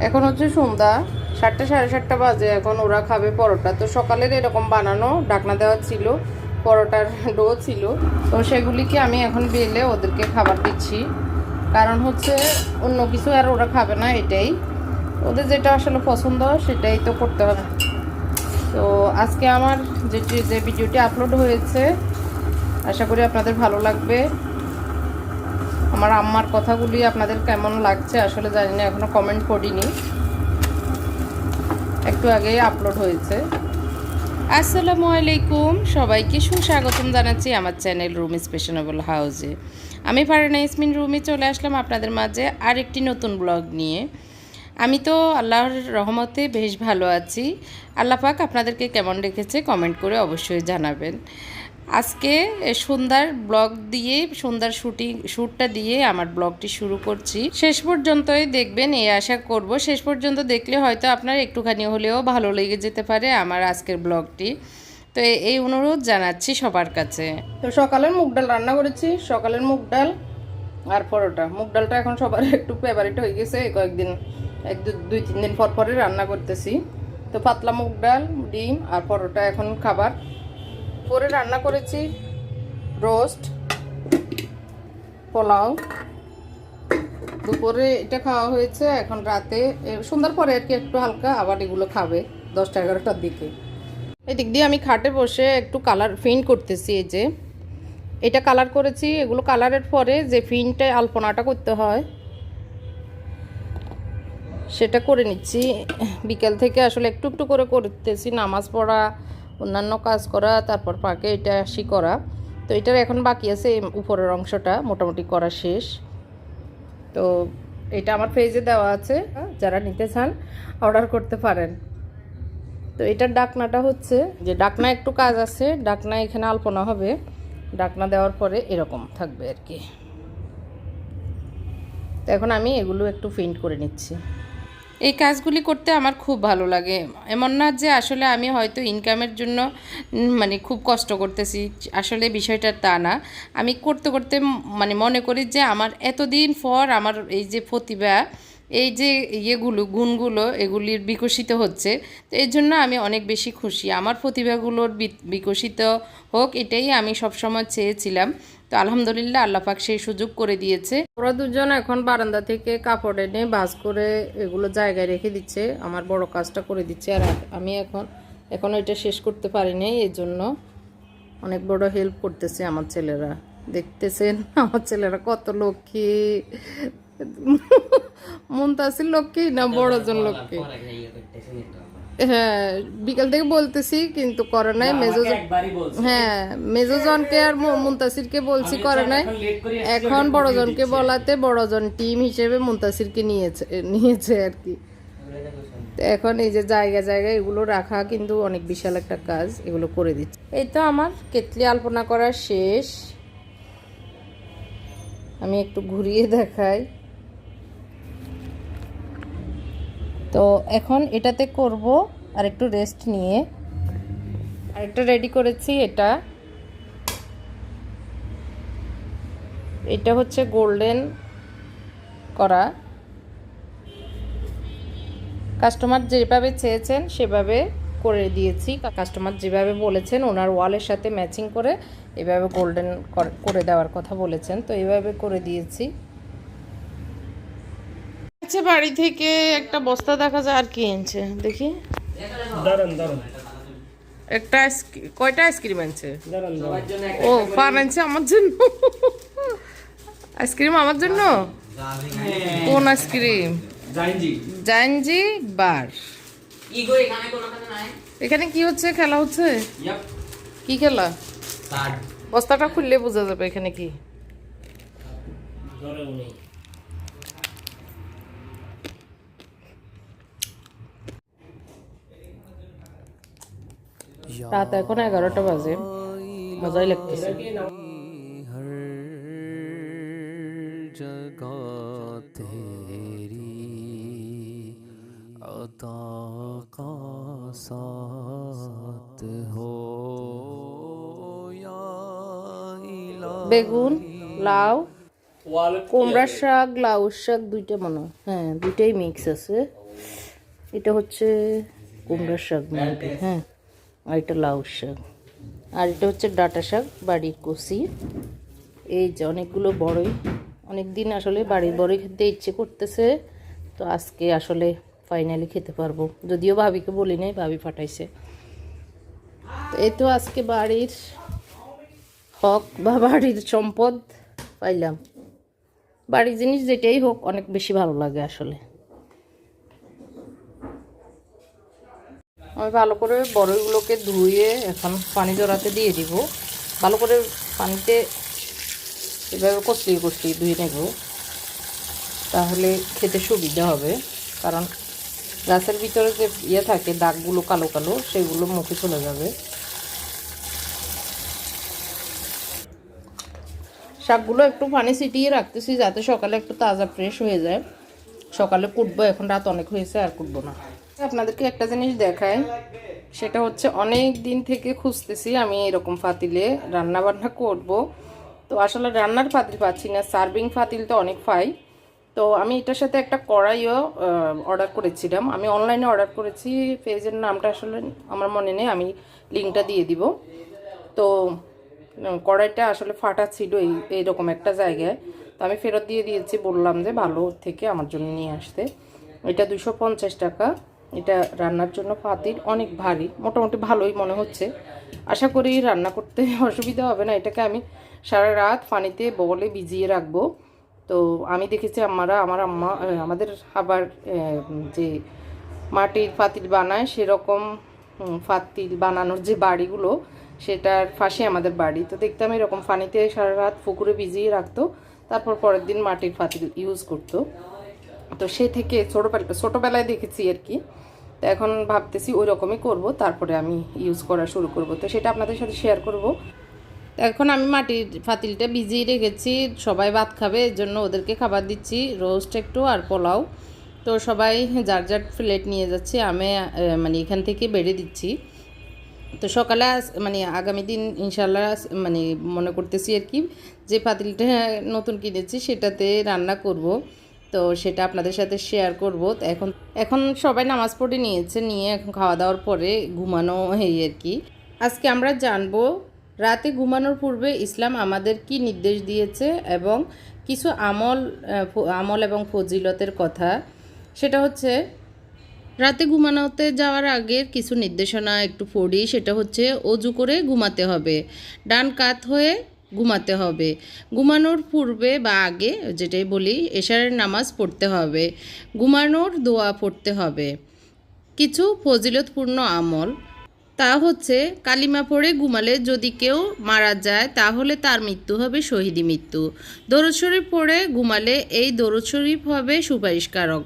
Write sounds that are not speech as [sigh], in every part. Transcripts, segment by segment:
এখন হচ্ছে সন্ধ্যা সাতটা, সাড়ে সাতটা বাজে, এখন ওরা খাবে পরোটা। তো সকালের এরকম বানানো, ডাকনা দেওয়া ছিল, পরোটার [laughs] ডো ছিল। তো সেগুলিকে আমি এখন বেলে ওদেরকে খাবার দিচ্ছি। কারণ হচ্ছে অন্য কিছু আর ওরা খাবে না এটাই। ওদের যেটা আসলে পছন্দ, সেটাই তো করতে হবে। তো আজকে আমার যেটি যে ভিডিওটি আপলোড হয়েছে, আশা করি আপনাদের ভালো লাগবে। আমার আম্মার কথাগুলি আপনাদের কেমন লাগছে আসলে জানি না, এখনও কমেন্ট করিনি। একটু আগেই আপলোড হয়েছে। আসসালামু আলাইকুম, সবাইকে সুস্বাগতম জানাচ্ছি আমার চ্যানেল রুম স্পেশনেবল হাউজে আমি ফারানা ইসমিন রুমে চলে আসলাম আপনাদের মাঝে আরেকটি নতুন ব্লগ নিয়ে। আমি তো আল্লাহর রহমতে বেশ ভালো আছি। আল্লাহ পাক আপনাদেরকে কেমন রেখেছে কমেন্ট করে অবশ্যই জানাবেন। আজকে এ, সন্ধ্যার ব্লগ দিয়ে সন্ধ্যার শুটিং শ্যুটটা দিয়ে আমার ব্লগটি শুরু করছি। শেষ পর্যন্তই দেখবেন এই আশা করব। শেষ পর্যন্ত দেখলে হয়তো আপনার একটুখানি হলেও ভালো লেগে যেতে পারে আমার আজকের ব্লগটি। তো এই অনুরোধ জানাচ্ছি সবার কাছে। তো সকালের মুগ ডাল রান্না করেছি সকালের মুগ ডাল আর পরোটা। মুগ ডালটা এখন সবার একটু ফেভারিট হয়ে গেছে কয়েকদিন এক দুই তিন দিন পর পরে রান্না করতেছি। তো পাতলা মুগ ডাল ডিম আর পরোটা এখন খাবার। পরে রান্না করেছি। রোস্ট, পোলাও। দুপুরে এটা খাওয়া হয়েছে, এখন রাতে সন্ধ্যার পরে আর কি একটু হালকা, আবার এগুলো খাবে দশটা এগারোটার দিকে। এদিক দিয়ে আমি খাটে বসে একটু কালার, ফিন করতেছি এই যে। এটা কালার করেছি, এগুলো কালারের পরে যে ফিনটা আলপনাটা করতে হয়, সেটা করে নিচ্ছি। বিকেল থেকে আসলে একটু একটু করে করতেছি, নামাজ পড়া অন্যান্য কাজ করা, তারপর পাকে এটা আসি করা। তো এটার এখন বাকি আছে উপরের অংশটা, মোটামুটি করা শেষ। তো এটা আমার পেজে দেওয়া আছে, যারা নিতে চান অর্ডার করতে পারেন। তো এটার ডাকনাটা হচ্ছে যে ডাকনা একটু কাজ আছে, ডাকনা এখানে আলপনা হবে। ডাকনা দেওয়ার পরে এরকম থাকবে আর কি। তো এখন আমি এগুলো একটু ফিন্ট করে নিচ্ছি। এই কাজগুলি করতে আমার খুব ভালো লাগে। এমন না যে আসলে আমি হয়তো ইনকামের জন্য মানে খুব কষ্ট করতেছি, আসলে বিষয়টা তা না। আমি করতে করতে মানে মনে করি যে আমার এতদিন পর আমার এই যে প্রতিভা, এই যে ইয়েগুলো, গুণগুলো এগুলির বিকশিত হচ্ছে, তো এর জন্য আমি অনেক বেশি খুশি। আমার প্রতিভাগুলোর বিকশিত হোক, এটাই আমি সবসময় চেয়েছিলাম। তো আলহামদুলিল্লাহ আল্লাপাক সেই সুযোগ করে দিয়েছে। ওরা দুজন এখন বারান্দা থেকে কাপড় এনে ভাজ করে এগুলো জায়গায় রেখে দিচ্ছে আমার বড় কাজটা করে দিচ্ছে। আর আমি এখন এখন এটা শেষ করতে পারিনি এই জন্য অনেক বড় হেল্প করতেছে আমার ছেলেরা। দেখতেছেন [laughs] আমার ছেলেরা কত লক্ষ্মী। মুমতাসির লক্ষ্মী না বড়জন লক্ষ্মী? হ্যাঁ বিকাল থেকে বলতেছি কিন্তু করে নাই। মেজো একবারই বলছি। হ্যাঁ মেজোজনকে আর মুন্তাসিরকে বলছি করে নাই। এখন বড়জনকে বলাতে বড়জন টিম হিসেবে মুন্তাসিরকে নিয়েছে নিয়েছে আর কি। এখন এই যে জায়গা জায়গায় এগুলো রাখা কিন্তু অনেক বিশাল একটা কাজ এগুলো করে দিচ্ছে। এই তো আমার কেতলি আলপনা করা শেষ। আমি একটু ঘুরিয়ে দেখাই। তো এখন এটাতে করব আর একটু রেস্ট নিয়ে। আরেকটা রেডি করেছি, এটা। এটা হচ্ছে গোল্ডেন করা। কাস্টমার যেভাবে চেয়েছেন, সেভাবে করে দিয়েছি। কাস্টমার যেভাবে বলেছেন, ওনার ওয়ালের সাথে ম্যাচিং করে এভাবে গোল্ডেন করে দেওয়ার কথা বলেছেন। তো এভাবে করে দিয়েছি। আচ্ছা বাড়ি থেকে একটা বস্তা দেখা যায় আর কি এনেছে? দেখি। দাঁড়ান দাঁড়ান। একটা কয়টা আইসক্রিম আনছে ও পান আনছে আমার জন্য। আইসক্রিম আমার জন্য? কোন আইসক্রিম জাইনজি। বার। এখানে কোনো কথা নাই? এখানে কি হচ্ছে? খেলা হচ্ছে? কি খেলা? বস্তাটা খুললে বোঝা যাবে এখানে কি। রাত এখন এগারোটা বাজে। মজাই লাগতেছে। বেগুন, লাউ, কুমড়া শাক, লাউ শাক দুইটা মনে হ্যাঁ। দুইটাই মিক্স আছে। এটা হচ্ছে কুমড়ার শাক মনে হ্যাঁ। আর এটা লাউ শাক। আর এটা হচ্ছে ডাটা শাক, বাড়ির কষি। এই যে অনেকগুলো বড়ই। অনেক দিন আসলে বাড়ির বড়ই খেতে ইচ্ছে করতেছে। তো আজকে আসলে ফাইনালি খেতে পারব। যদিও ভাবিকে বলি নাই, ভাবি ফাটাইছে তো এই তো আজকে বাড়ির হক বা বাড়ির সম্পদ পাইলাম। বাড়ির জিনিস যেটাই হোক, অনেক বেশি ভালো লাগে আসলে। আমি ভালো করে বড়ইগুলোকে ধুয়ে এখন পানি জড়াতে দিয়ে দিব। ভালো করে পানিতে এভাবে কষলিয়ে কষলিয়ে ধুয়ে নেব। তাহলে খেতে সুবিধা হবে। কারণ গাছের ভিতরে যে ইয়ে থাকে, দাগগুলো কালো কালো, সেগুলো মুখে চলে যাবে। শাকগুলো একটু পানি ছিটিয়ে রাখতেছি যাতে সকালে একটু তাজা ফ্রেশ হয়ে যায়। সকালে কুটবো, এখন রাত অনেক হয়েছে, আর কুটবো না। আপনাদেরকে একটা জিনিস দেখাই। সেটা হচ্ছে অনেক দিন থেকে খুঁজতেছি আমি এরকম ফাতিলে রান্না বান্না করব। তো আসলে রান্নার ফাতিল পাচ্ছি না, সার্ভিং ফাতিল তো অনেক পাই। তো আমি এটার সাথে একটা কড়াইও অর্ডার করেছিলাম। আমি অনলাইনে অর্ডার করেছি, পেজের নামটা আসলে আমার মনে নেই, আমি লিঙ্কটা দিয়ে দিব। তো কড়াইটা আসলে ফাটা ছিল এই, এইরকম একটা জায়গায়। তো আমি ফেরত দিয়ে দিয়েছি, বললাম যে ভালো থেকে আমার জন্য নিয়ে আসতে। এটা দুশো টাকা। এটা রান্নার জন্য পাতিল অনেক ভারী, মোটামুটি ভালোই মনে হচ্ছে। আশা করি রান্না করতে [laughs] অসুবিধা হবে না, এটাকে আমি সারা রাত পানিতে বলে ভিজিয়ে রাখব। তো আমি দেখেছি আমারা আমার আম্মা আমাদের আবার যে মাটির পাতিল বানায়, সেরকম পাতিল বানানোর যে বাড়িগুলো, সেটার পাশে আমাদের বাড়ি। তো দেখতাম এরকম পানিতে সারা রাত পুকুরে ভিজিয়ে রাখতো, তারপর পরের দিন মাটির পাতিল ইউজ করতো। তো সে থেকে ছোটোবেলা, ছোটোবেলায় দেখেছি আর কি। তো এখন ভাবতেছি ওই রকমই করব, তারপরে আমি ইউজ করা শুরু করব। তো সেটা আপনাদের সাথে শেয়ার করব। এখন আমি মাটির পাতিলটা ভিজিয়ে রেখেছি, সবাই ভাত খাবে এর জন্য ওদেরকে খাবার দিচ্ছি, রোস্ট একটু আর পোলাও। তো সবাই যার যার প্লেট নিয়ে যাচ্ছে, আমি মানে এখান থেকে বেড়ে দিচ্ছি। তো সকালে মানে আগামী দিন ইনশাল্লাহ মানে মনে করতেছি আর কি, যে পাতিলটা নতুন কিনেছি, সেটাতে রান্না করব। তো সেটা আপনাদের সাথে শেয়ার করব। এখন এখন সবাই নামাজ পড়ে নিয়েছে, নিয়ে এখন খাওয়া দাওয়ার পরে ঘুমানো এই আর কি। আজকে আমরা জানব, রাতে ঘুমানোর পূর্বে ইসলাম আমাদের কি নির্দেশ দিয়েছে এবং কিছু আমল আমল এবং ফজিলতের কথা। সেটা হচ্ছে, রাতে ঘুমানোতে যাওয়ার আগে কিছু নির্দেশনা একটু পড়ি, সেটা হচ্ছে অজু করে ঘুমাতে হবে। ডান কাত হয়ে ঘুমাতে হবে। ঘুমানোর পূর্বে বা আগে যেটাই বলি, এশারের নামাজ পড়তে হবে। ঘুমানোর দোয়া পড়তে হবে। কিছু ফজিলতপূর্ণ আমল তা হচ্ছে, কালিমা পড়ে ঘুমালে যদি কেউ মারা যায়, তাহলে তার মৃত্যু হবে শহীদি মৃত্যু। দরুদ শরীফ পড়ে ঘুমালে এই দরুদ শরীফ হবে সুপারিশকারক।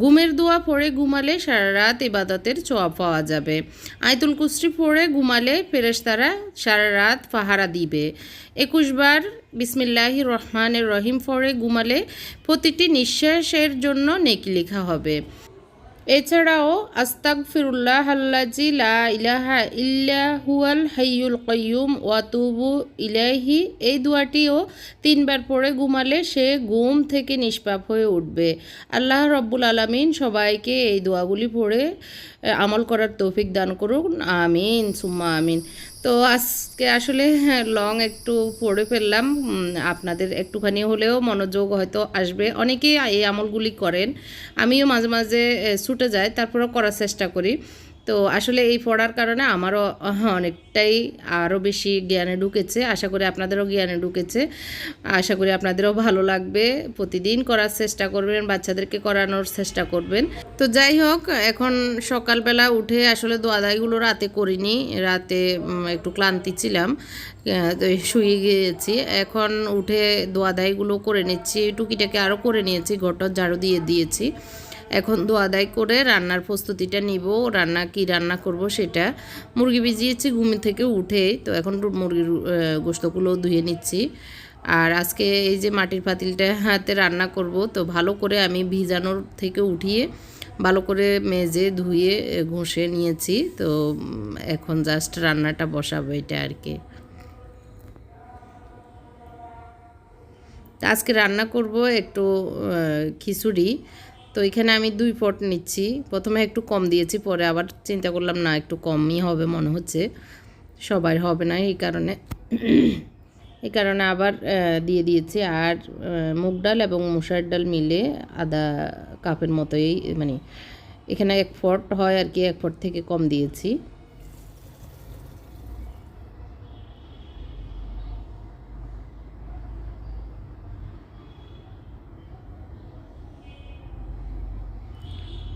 ঘুমের দোয়া পড়ে ঘুমালে সারা রাত ইবাদতের ছোঁয়া পাওয়া যাবে। আয়তুল কুসরি পড়ে ঘুমালে ফেরেশতারা সারা রাত পাহারা দিবে। একুশবার বিসমিল্লাহি রহমানের রহিম পড়ে ঘুমালে প্রতিটি নিঃশ্বাসের জন্য নেকি লেখা হবে। এছাড়াও আস্তাক ফিরুল্লাহ আল্লাজি লা ইলাহা ইল্লা হুয়াল হাইয়ুল কয়ুম ওয়াতুবু ইলাহি এই দুয়াটিও তিনবার পরে ঘুমালে সে ঘুম থেকে নিষ্পাপ হয়ে উঠবে। আল্লাহ রব্বুল আলমিন সবাইকে এই দোয়াগুলি পড়ে আমল করার তৌফিক দান করুন আমিন, সুম্মা আমিন। তো আজকে আসলে লং একটু পড়ে ফেললাম। আপনাদের একটুখানি হলেও মনোযোগ হয়তো আসবে। অনেকেই এই আমলগুলি করেন। আমিও মাঝে মাঝে ছুটে যাই, তারপরেও করার চেষ্টা করি। তো আসলে এই পড়ার কারণে আমারও অনেকটাই আরও বেশি জ্ঞানে ঢুকেছে। আশা করি আপনাদেরও জ্ঞানে ঢুকেছে। আশা করি আপনাদেরও ভালো লাগবে। প্রতিদিন করার চেষ্টা করবেন, বাচ্চাদেরকে করানোর চেষ্টা করবেন। তো যাই হোক, এখন সকালবেলা উঠে আসলে দোয়াদাইগুলো রাতে করিনি। রাতে একটু ক্লান্তি ছিলাম শুয়ে গিয়েছি। এখন উঠে দোয়াদাইগুলো করে নিচ্ছি, টুকিটাকে আরও করে নিয়েছি ঘরটা ঝাড়ু দিয়ে দিয়েছি। এখন দোয়াদাই করে রান্নার প্রস্তুতিটা নিব রান্না কি রান্না করব সেটা। মুরগি ভিজিয়েছি ঘুম থেকে উঠে তো এখন মুরগির গোস্তগুলো ধুয়ে নিচ্ছি। আর আজকে এই যে মাটির পাতিলটা হাতে রান্না করব তো ভালো করে আমি ভিজানোর থেকে উঠিয়ে ভালো করে মেজে ধুয়ে ঘষে নিয়েছি। তো এখন জাস্ট রান্নাটা বসাবো এটা আর কি। তা আজকে রান্না করব একটু খিচুড়ি। তো এখানে আমি দুই পট নিচ্ছি। প্রথমে একটু কম দিয়েছি, পরে আবার চিন্তা করলাম, না, একটু কমই হবে মনে হচ্ছে। সবাই হবে না এই কারণে। এই কারণে আবার দিয়ে দিয়েছি। আর মুগ ডাল এবং মুসার ডাল মিলে আদা কাপের মতোই মানে এখানে এক ফট হয় আর কি, এক ফট থেকে কম দিয়েছি।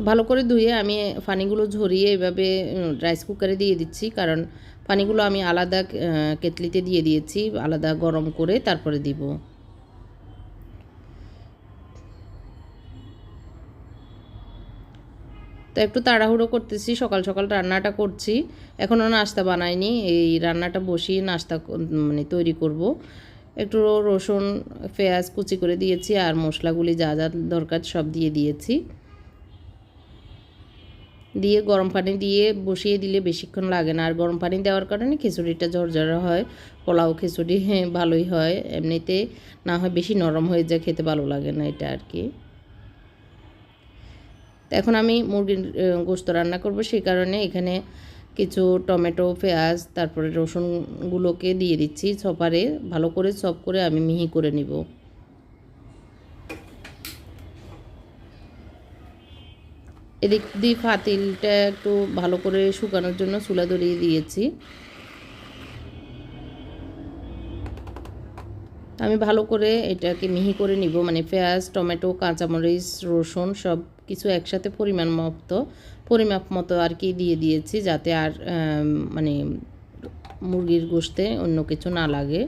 তো ভালো করে ধুয়ে আমি পানিগুলো ঝরিয়ে এভাবে রাইস কুকারে দিয়ে দিচ্ছি। কারণ পানিগুলো আমি আলাদা কেটলিতে দিয়ে দিয়েছি, আলাদা গরম করে তারপরে দিব। তো একটু তাড়াহুড়ো করতেছি, সকাল সকাল রান্নাটা করছি। এখনও নাস্তা বানাইনি, এই রান্নাটা বসিয়ে নাস্তা মানে তৈরি করব। একটু রসুন, পেঁয়াজ কুচি করে দিয়েছি, আর মশলাগুলি যা যা দরকার সব দিয়ে দিয়েছি। দিয়ে গরম পানি দিয়ে বসিয়ে দিলে বেশিক্ষণ লাগে না। আর গরম পানি দেওয়ার কারণে খিচুড়িটা ঝরঝরা হয়, পোলাও খিচুড়ি হ্যাঁ ভালোই হয়। এমনিতে না হয় বেশি নরম হয়ে যায়, খেতে ভালো লাগে না এটা আর কি। এখন আমি মুরগির গোস্ত রান্না করব। সেই কারণে এখানে কিছু টমেটো, পেঁয়াজ, তারপরে রসুনগুলোকে দিয়ে দিচ্ছি চপারে ভালো করে চপ করে আমি মিহি করে নিব। এদিক দিয়ে ফাতিলটা একটু ভালো করে শুকানোর জন্য চুলা ধরিয়ে দিয়েছি। আমি ভালো করে এটাকে মিহি করে নিব মানে পেঁয়াজ, টমেটো, কাঁচামরিচ, রসুন সব কিছু একসাথে পরিমাণ মতো পরিমাপ মতো আর কি দিয়ে দিয়েছি যাতে আর মানে মুরগির গোশতে অন্য কিছু না লাগে।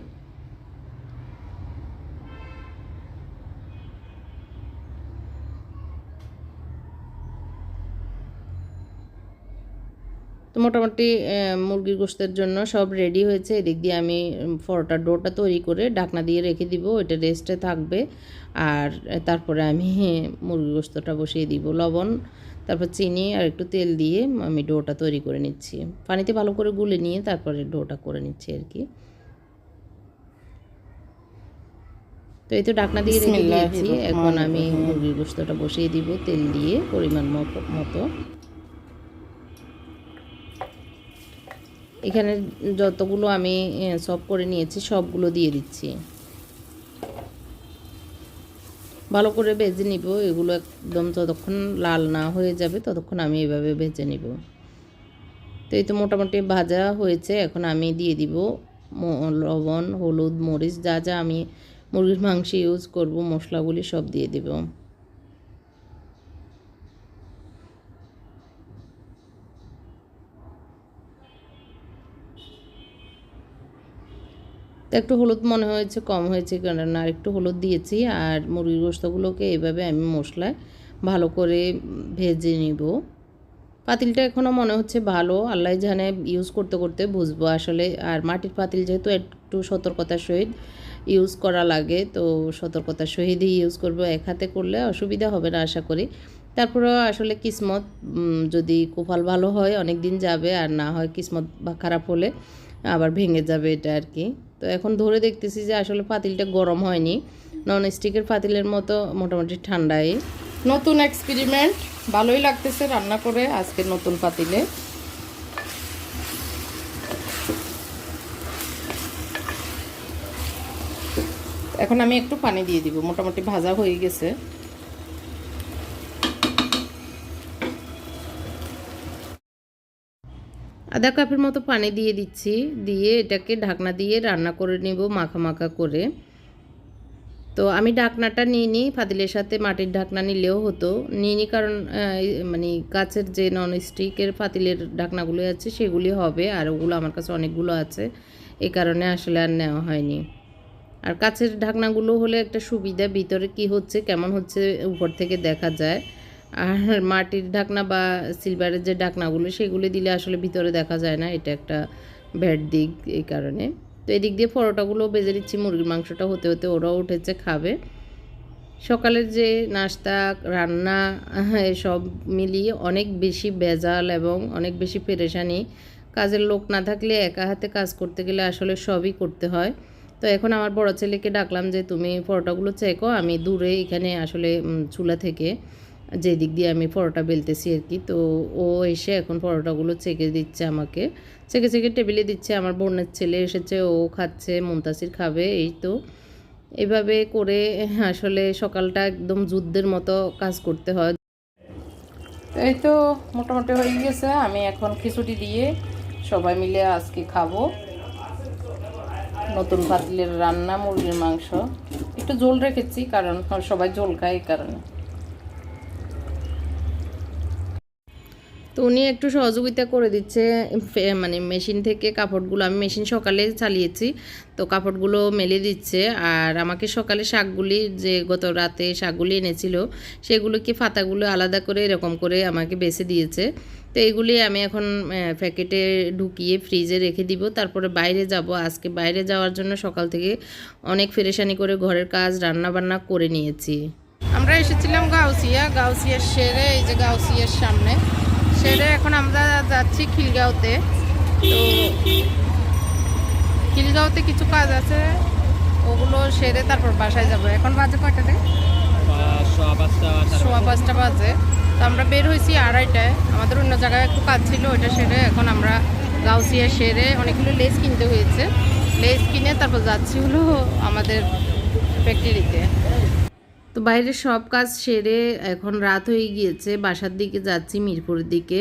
তো মোটামুটি মুরগির গোস্তের জন্য সব রেডি হয়েছে। এদিক দিয়ে আমি পরোটার ডোটা তৈরি করে ঢাকনা দিয়ে রেখে দিব ওইটা রেস্টে থাকবে। আর তারপরে আমি মুরগির গোস্তটা বসিয়ে দিব লবণ তারপর চিনি আর একটু তেল দিয়ে আমি ডোটা তৈরি করে নিচ্ছি। পানিতে ভালো করে গুলে নিয়ে তারপরে ডোটা করে নিচ্ছি আর কি। তো এই তো ঢাকনা দিয়ে রেখে দিয়েছি। এখন আমি মুরগির গোস্তটা বসিয়ে দিব তেল দিয়ে পরিমাণ মতো- এখানে যতগুলো আমি সব করে নিয়েছি, সবগুলো দিয়ে দিচ্ছি। ভালো করে ভেজে নিব, এগুলো একদম যতক্ষণ লাল না হয়ে যাবে, ততক্ষণ আমি এভাবে ভেজে নিব। তো এই তো মোটামুটি ভাজা হয়েছে, এখন আমি দিয়ে দিব লবণ, হলুদ, মরিচ, যা যা আমি মুরগির মাংস ইউজ করব, মশলাগুলি সব দিয়ে দিব। তো একটু হলুদ মনে হয়েছে, কম হয়েছে কারণ আর একটু হলুদ দিয়েছি আর মুরগির গোস্তগুলোকে এইভাবে আমি মশলায় ভালো করে ভেজে নিব। পাতিলটা এখনও মনে হচ্ছে ভালো আল্লাহ জানে ইউজ করতে করতে বুঝব আসলে। আর মাটির পাতিল যেহেতু একটু সতর্কতার সহিত ইউজ করা লাগে, তো সতর্কতার সহিতই ইউজ করব এক হাতে করলে অসুবিধা হবে না আশা করি। তারপরেও আসলে কিসমত যদি কোপাল ভালো হয় অনেক দিন যাবে, আর না হয় কিসমত বা খারাপ হলে আবার ভেঙে যাবে এটা আর কি। তো এখন ধরে দেখতেছি যে আসলে পাতিলটা গরম হয়নি। নন স্টিকের পাতিলের মতো মোটামুটি ঠান্ডাই। নতুন এক্সপেরিমেন্ট ভালোই লাগতেছে রান্না করে আজকে নতুন পাতিলে। এখন আমি একটু পানি দিয়ে দিব, মোটামুটি ভাজা হয়ে গেছে। আধা কাপের মতো পানি দিয়ে দিচ্ছি। দিয়ে এটাকে ঢাকনা দিয়ে রান্না করে নেব মাখা মাখা করে। তো আমি ঢাকনাটা নিয়ে নিই। ফাদিলের সাথে মাটির ঢাকনা নিলেও হতো। নিয়ে নিই কারণ মানে কাছের যে নন স্টিকের পাতিলের ঢাকনাগুলো আছে, সেগুলি হবে। আর ওগুলো আমার কাছে অনেকগুলো আছে। এই কারণে আসলে আর নেওয়া হয়নি। আর কাছের ঢাকনাগুলো হলে একটা সুবিধা। ভিতরে কি হচ্ছে, কেমন হচ্ছে, উপর থেকে দেখা যায়। আর মাটির ঢাকনা বা সিলভারের যে ঢাকনাগুলো, সেগুলো দিলে আসলে ভিতরে দেখা যায় না, এটা একটা ব্যাড দিক এই কারণে। তো এদিক দিয়ে পরোটাগুলো বেজে নিচ্ছি, মুরগির মাংসটা হতে হতে ওরাও উঠেছে, খাবে। সকালের যে নাস্তা, রান্না সব মিলিয়ে অনেক বেশি ভেজাল এবং অনেক বেশি পেরেশানি। কাজের লোক না থাকলে একা হাতে কাজ করতে গেলে আসলে সবই করতে হয়। তো এখন আমার বড় ছেলেকে ডাকলাম যে, তুমি পরোটাগুলো চেকো, আমি দূরে এখানে আসলে চুলা থেকে। যে দিক দিয়ে আমি পরোটা বেলতেছি আর কি, তো ও এসে এখন পরোটাগুলো চেকে দিচ্ছে আমাকে। চেকে চেকে টেবিলে দিচ্ছে, আমার বোনের ছেলে এসেছে, ও খাচ্ছে, মুনতাসির খাবে, এই তো। এভাবে করে আসলে সকালটা একদম যুদ্ধের মতো কাজ করতে হয়। এই তো মোটামুটি হয়ে গেছে, আমি এখন খিচুড়ি দিয়ে সবাই মিলে আজকে খাব। নতুন পাতিলের রান্না, মুরগির মাংস। একটু ঝোল রেখেছি, কারণ সবাই ঝোল খায় এই কারণে। তো উনি একটু সহযোগিতা করে দিচ্ছে মানে মেশিন থেকে কাপড়গুলো, আমি মেশিন সকালে চালিয়েছি, তো কাপড়গুলো মেলে দিচ্ছে, আর আমাকে সকালে শাকগুলি যে গত রাতে শাকগুলি এনেছিল, সেগুলোকে ফাতাগুলো আলাদা করে এরকম করে আমাকে বেছে দিয়েছে। তো এগুলি আমি এখন প্যাকেটে ঢুকিয়ে ফ্রিজে রেখে দিব, তারপরে বাইরে যাব। আজকে বাইরে যাওয়ার জন্য সকাল থেকে অনেক ফেরেশানি করে ঘরের কাজ রান্না বান্না করে নিয়েছি। আমরা এসেছিলাম গাউসিয়া। গাউসিয়ার সেরে এই যে গাউসিয়ার সামনে। সেরে এখন আমরা যাচ্ছি খিলগাঁওতে। তো খিলগাঁওতে কিছু কাজ আছে, ওগুলো সেরে তারপর বাসায় যাব। এখন বাজে কয়টাতে সোয়া পাঁচটা বাজে। তো আমরা বের হয়েছি আড়াইটায়। আমাদের অন্য জায়গায় একটু কাজ ছিল, ওইটা সেরে এখন আমরা গাউসিয়া সেরে অনেকগুলো লেস কিনতে হয়েছে। লেস কিনে তারপর যাচ্ছি হলো আমাদের ফ্যাক্টরিতে তো বাইরের সব কাজ সেরে এখন রাত হয়ে গিয়েছে, বাসার দিকে যাচ্ছি মিরপুরের দিকে।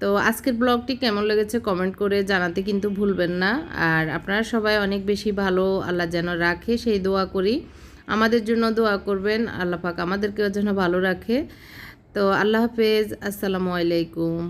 তো আজকের ব্লগটি কেমন লেগেছে কমেন্ট করে জানাতে কিন্তু ভুলবেন না। আর আপনারা সবাই অনেক বেশি ভালো, আল্লাহ যেন রাখে, সেই দোয়া করি। আমাদের জন্য দোয়া করবেন, আল্লাহ পাক আমাদেরকেও যেন ভালো রাখে। তো আল্লাহ হাফেজ, আসসালামু আলাইকুম।